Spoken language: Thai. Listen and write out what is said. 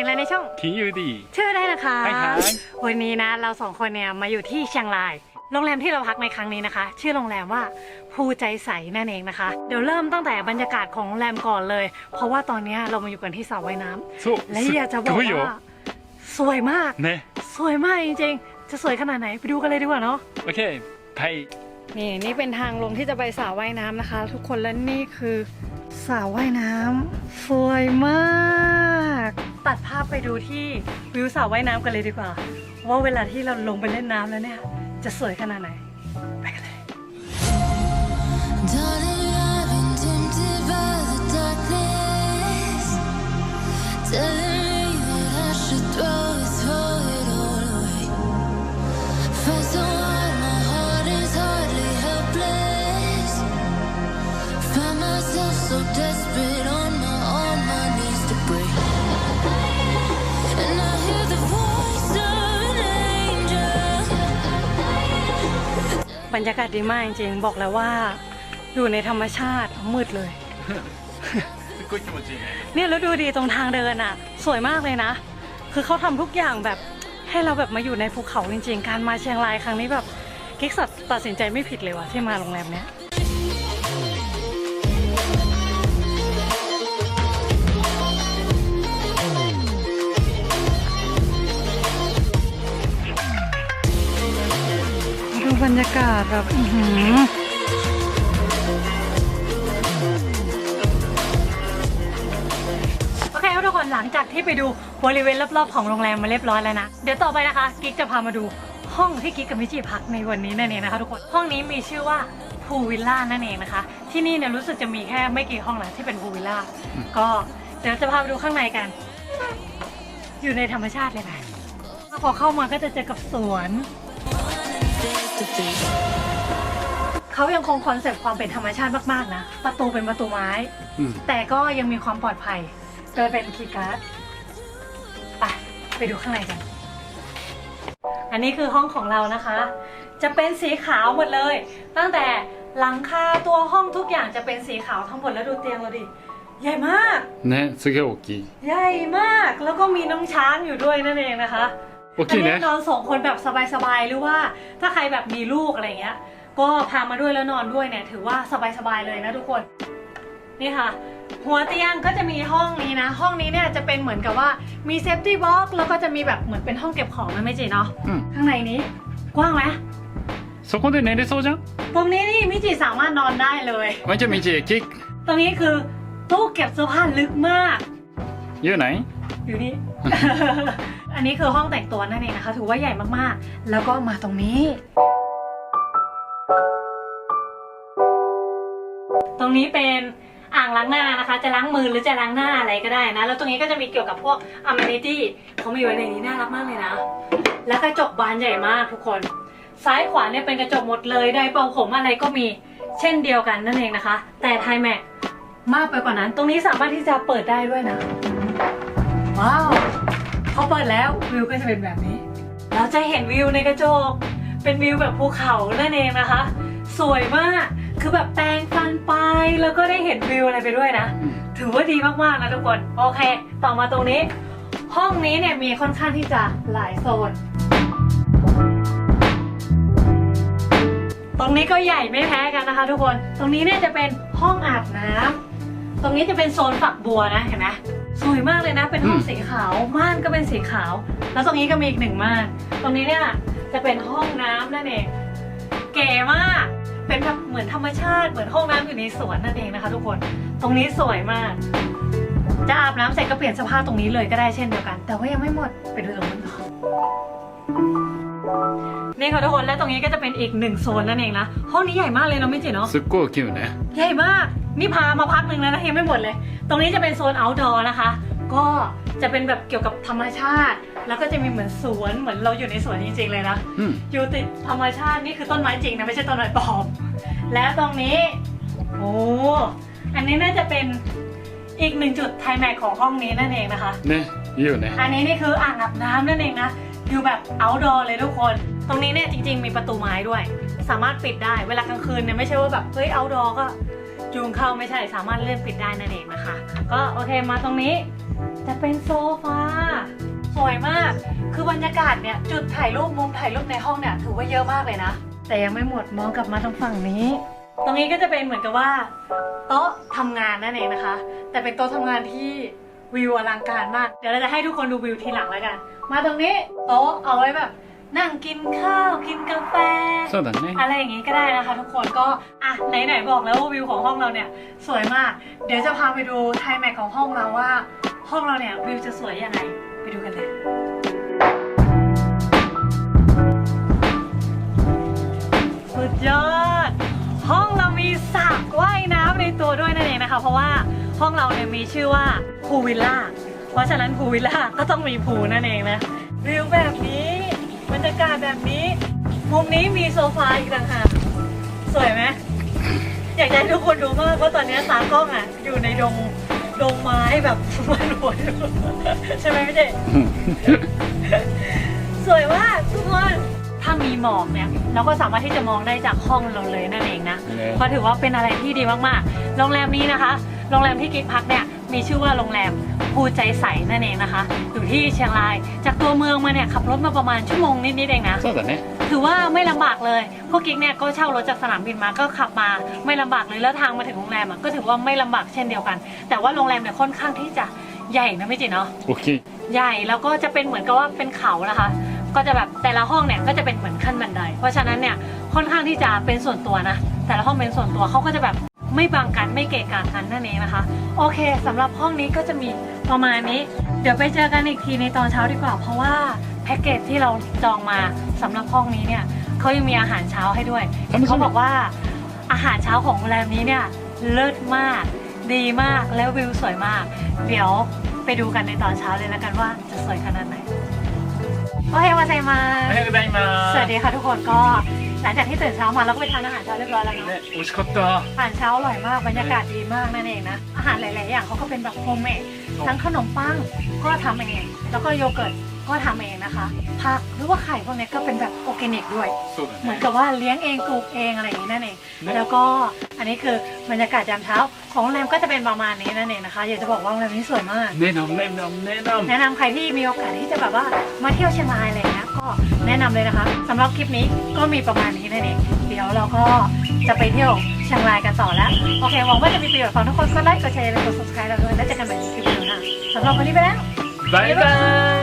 อีกล้ในช่องคิงยู่ดีชื่อได้นะคะ วันนี้นะเราสองคนเนี่ยมาอยู่ที่เชียงราย โรงแรมที่เราพักในครั้งนี้นะคะ ชื่อโรงแรมว่าภูใจใสนั่นเองนะคะ เดี๋ยวเริ่มตั้งแต่บรรยากาศของโรงแรมก่อนเลย เพราะว่าตอนนี้เรามาอยู่กันที่สระว่ายน้ำและอยากจะบอกว่าสวยมากเนสวยมากจริงๆ จะสวยขนาดไหนไปดูกันเลยดีกว่าเนาะโอเคไปนี่นี่เป็นทางลงที่จะไปสระว่ายน้ำนะคะ ทุกคนและนี่คือสระว่ายน้ำ สวยมา ตัดภาพไปดูที่วิวสระว่ายน้ำกันเลยดีกว่า ว่าเวลาที่เราลงไปเล่นน้ำแล้วเนี่ย จะสวยขนาดไหน ไปกันเลย รรยากาศดีมากจริงๆ บอกแล้วว่า อยู่ในธรรมชาติมืดเลย すっごい気持ちいいね เนี่ยแล้วดูดีตรงทางเดินอ่ะ สวยมากเลยนะ คือเขาทำทุกอย่างแบบให้เราแบบมาอยู่ในภูเขาจริงๆ การมาเชียงรายครั้งนี้แบบกิ๊กสัตตัดสินใจไม่ผิดเลยว่ะที่มาโรงแรมเนี้ย รยากาศแบบอื้อหือโอเคทุกคนหลังจากที่ไปดูบริเวณรอบๆของโรงแรมมาเรียบร้อยแล้วนะ เดี๋ยวต่อไปนะคะ กิ๊กจะพามาดูห้องที่กิ๊กกับมิจิพักในวันนี้นั่นเองนะคะทุกคน ห้องนี้มีชื่อว่าพูวิลล่านั่นเองนะคะ ที่นี่เนี่ยรู้สึกจะมีแค่ไม่กี่ห้องนะที่เป็นพูวิลล่า ก็เดี๋ยวจะพาไปดูข้างในกัน อยู่ในธรรมชาติเลยนะพอเข้ามาก็จะเจอกับสวน เขายังคงคอนเซปต์ความเป็นธรรมชาติมากๆนะ ประตูเป็นประตูไม้ うん แต่ก็ยังมีความปลอดภัย โดยเป็นคีย์การ์ดไปไปดูข้างในกัน อันนี้คือห้องของเรานะคะ จะเป็นสีขาวหมดเลย ตั้งแต่หลังคาตัวห้องทุกอย่างจะเป็นสีขาวทั้งหมดแล้วดูเตียงเราดิ ใหญ่มาก ねすげえ大きい ใหญ่มาก แล้วก็มีน้องช้างอยู่ด้วยนั่นเองนะคะ 大 อั きい นนี้ ね นอนสองคนแบบสบายๆ หรือว่าถ้าใครแบบมีลูกอะไรเงี้ย ก็พามาด้วยแล้วนอนด้วยเนี่ย ถือว่าสบายๆเลยนะทุกคน นี่ค่ะ หัวเตียงก็จะมีห้องนี้นะ ห้องนี้เนี่ยจะเป็นเหมือนกับว่ามีเซฟตี้บ็อกแล้วก็จะมีแบบเหมือนเป็นห้องเก็บของนะไม่จีเนาะ うん ข้างในนี้ กว้างไหม そこで寝れそうじゃん ตรงนี้นี่มิจิสามารถนอนได้เลย まいちゃん道キック ตรงนี้คือตู้เก็บเสื้อผ้าลึกมาก 言うない อยู่นี่ อันนี้คือห้องแต่งตัวนั่นเองนะคะ ถือว่าใหญ่มากๆ แล้วก็มาตรงนี้ ตรงนี้เป็นอ่างล้างหน้านะคะ จะล้างมือหรือจะล้างหน้าอะไรก็ได้นะ แล้วตรงนี้ก็จะมีเกี่ยวกับพวก amenity เขามาอยู่ในนี้น่ารักมากเลยนะ แล้วกระจกบานใหญ่มากทุกคน ซ้ายขวาเนี่ยเป็นกระจกหมดเลยไดร์เป่าผมอะไรก็มีเช่นเดียวกันนั่นเองนะคะ แต่ไทแม็กมากไปกว่านั้น ตรงนี้สามารถที่จะเปิดได้ด้วยนะ ว้าวเขาเปิดแล้ววิวก็จะเป็นแบบนี้ เราจะเห็นวิวในกระจก เป็นวิวแบบภูเขานั่นเองนะคะ สวยมากคือแบบแปรงฟันไปแล้วก็ได้เห็นวิวอะไรไปด้วยนะ ถือว่าดีมากๆนะทุกคนโอเค ต่อมาตรงนี้ ห้องนี้เนี่ยมีค่อนข้างที่จะหลายโซน ตรงนี้ก็ใหญ่ไม่แพ้กันนะคะ ทุกคน ตรงนี้เนี่ยจะเป็นห้องอาบน้ำตรงนี้จะเป็นโซนฝักบัวนะเห็นไหม สวยมากเลยนะ เป็นห้องอืมสีขาวม่านก็เป็นสีขาว แล้วตรงนี้ก็มีอีกหนึ่งม่าน ตรงนี้เนี่ยจะเป็นห้องน้ำนั่นเองเก๋มาก เป็นแบบเหมือนธรรมชาติเหมือนห้องน้ำอยู่ในสวนนั่นเองนะคะ ทุกคนตรงนี้สวยมากจะอาบน้ำเสร็จก็เปลี่ยนเสื้อผ้าตรงนี้เลยก็ได้เช่นเดียวกัน แต่ว่ายังไม่หมดไปดูตรงนู้นต่อ นี่ค่ะทุกคนและตรงนี้ก็จะเป็นอีกหนึ่งโซนนั่นเองนะห้องนี้ใหญ่มากเลยเนาะไม่เจ๋เนาะสุดโก้คิวนะใหญ่มากนี่พามาพักหนึ่งแล้วนะยังไม่หมดเลย ตรงนี้จะเป็นโซนอ outdoor นะคะ ก็จะเป็นแบบเกี่ยวกับธรรมชาติ แล้วก็จะมีเหมือนสวนเหมือนเราอยู่ในสวนจริงๆเลยนะอยู่ติดธรรมชาตินี่คือต้นไม้จริงนะไม่ใช่ต้นไม้ปลอมแล้วตรงนี้โอ้อันนี้น่าจะเป็นอีกหนึ่งจุดไทแม็กของห้องนี้นั่นเองนะคะ เนี่ยอยู่นะอันนี้นี่คืออ่างอาบน้ำนั่นเองนะ อยู่แบบ outdoor เลยทุกคน ตรงนี้เนี่ยจริง ๆ มีประตูไม้ด้วย สามารถปิดได้ เวลากลางคืนเนี่ยไม่ใช่ว่าแบบเฮ้ย outdoor ก็จูงเข้าไม่ใช่สามารถเลื่อนปิดได้นั่นเองนะคะ ก็โอเคมาตรงนี้ จะเป็นโซฟาสวยมาก คือบรรยากาศเนี่ยจุดถ่ายรูปมุมถ่ายรูปในห้องเนี่ยถือว่าเยอะมากเลยนะ แต่ยังไม่หมดมองกลับมาทางฝั่งนี้ ตรงนี้ก็จะเป็นเหมือนกับว่า โต๊ะทำงานนั่นเองนะคะ แต่เป็นโต๊ะทำงานที่ วิวอลังการมาก เดี๋ยวเราจะให้ทุกคนดูวิวทีหลังแล้วกัน มาตรงนี้โต๊ะเอาไว้แบบ นั่งกินข้าวกินกาแฟ そうだね อะไรอย่างงี้ก็ได้นะคะ ทุกคนก็อ่ะไหนๆบอกแล้วว่าวิวของห้องเราเนี่ย สวยมาก เดี๋ยวจะพาไปดูไทแม็กของห้องเราว่า ห้องเราเนี่ยวิวจะสวยยังไงไปดูกันเลย สุดยอด ห้องเรามีสระว่ายน้ำในตัวด้วยนั่นเองนะคะ เพราะว่าห้องเราเนี่ยมีชื่อว่า พูวิลล่า เพราะฉะนั้นพูวิลล่าก็ต้องมีพูนั่นเองนะวิวแบบนี้บรรยากาศแบบนี้ มุมนี้มีโซฟาอีกต่างหากสวยไหมอยากจะให้ทุกคนดูมากว่าตอนนี้ตากล้องอะ อยู่ในดงดงไม้แบบมันหัวอยู่ใช่ไหมพี่เจสวยมากทุกคนถ้ามีหมอกเนี่ยเราก็สามารถที่จะมองได้จากห้องเราเลยนั่นเองนะねเพราะถือว่าเป็นอะไรที่ดีมากๆ โรงแรมนี้นะคะ โรงแรมที่กิ๊กพักเนี่ย มีชื่อว่าโรงแรมภูใจใสนั่นเองนะคะ อยู่ที่เชียงราย จากตัวเมืองมาเนี่ยขับรถมาประมาณชั่วโมงนิดๆเองนะ そうだね ถือว่าไม่ลำบากเลย พวกกิ๊กเนี่ยก็เช่ารถจากสนามบินมาก็ขับมาไม่ลำบากเลย แล้วทางมาถึงโรงแรมอ่ะก็ถือว่าไม่ลำบากเช่นเดียวกัน แต่ว่าโรงแรมเนี่ยค่อนข้างที่จะใหญ่นะไม่จิเนาะ 大きい ใหญ่แล้วก็จะเป็นเหมือนกับว่าเป็นเขานะคะ ก็จะแบบแต่ละห้องเนี่ยก็จะเป็นเหมือนขั้นบันได เพราะฉะนั้นเนี่ยค่อนข้างที่จะเป็นส่วนตัวนะ แต่ละห้องเป็นส่วนตัวเขาก็จะแบบ ไม่บังกันไม่เกะกะกันนั่นเองนะคะ โอเคสำหรับห้องนี้ก็จะมีประมาณนี้ เดี๋ยวไปเจอกันอีกทีในตอนเช้าดีกว่า เพราะว่าแพ็กเกจที่เราจองมาสำหรับห้องนี้เนี่ยเขายังมีอาหารเช้าให้ด้วย เขาบอกว่าอาหารเช้าของโรงแรมนี้เนี่ยเลิศมาก ดีมากแล้ววิวสวยมาก เดี๋ยวไปดูกันในตอนเช้าเลยแล้วกันว่าจะสวยขนาดไหน โอเคมาใส่มา おはようございま สวัสดีค่ะทุกคนก็ หลังจากที่ตื่นเช้ามาเราก็ไปทานอาหารเช้าเรียบร้อยแล้วเนาะ ね美味しかった อาหารเช้าอร่อยมากบรรยากาศดีมากนั่นเองนะ อาหารหลาย ๆ อย่างเขาก็เป็นแบบโฮมเมดทั้งขนมปังก็ทำเอง แล้วก็โยเกิร์ตก็ทำเองนะคะผักหรือว่าไข่พวกนี้ก็เป็นแบบออร์แกนิกด้วย そうだ เหมือน ね กับว่าเลี้ยงเองปลูกเองอะไรอย่างนี้นั่นเอง เนี่ย แล้วก็อันนี้คือบรรยากาศยามเช้า ของโรงแรมก็จะเป็นประมาณนี้นั่นเองนะคะ อยากจะบอกว่าโรงแรมนี้สวยมาก ねえなねえなねえな แนะนำใครที่มีโอกาสที่จะแบบว่ามาเที่ยวเชียงรายอะไรอย่างเงี้ย ย ก็แนะนำเลยนะคะ สำหรับคลิปนี้ก็มีประมาณนี้นั่นเองเดี๋ยวเราก็จะไปเที่ยวเชียงรายกันต่อแล้วโอเคหวังว่าจะมีประโยชน์ของทุกคนก็ไลค์กดแชร์กด subscribe เราด้วยแล้วเจอกันใหม่คลิปหน้าสำหรับวันนี้ไปแล้วบ๊ายบาย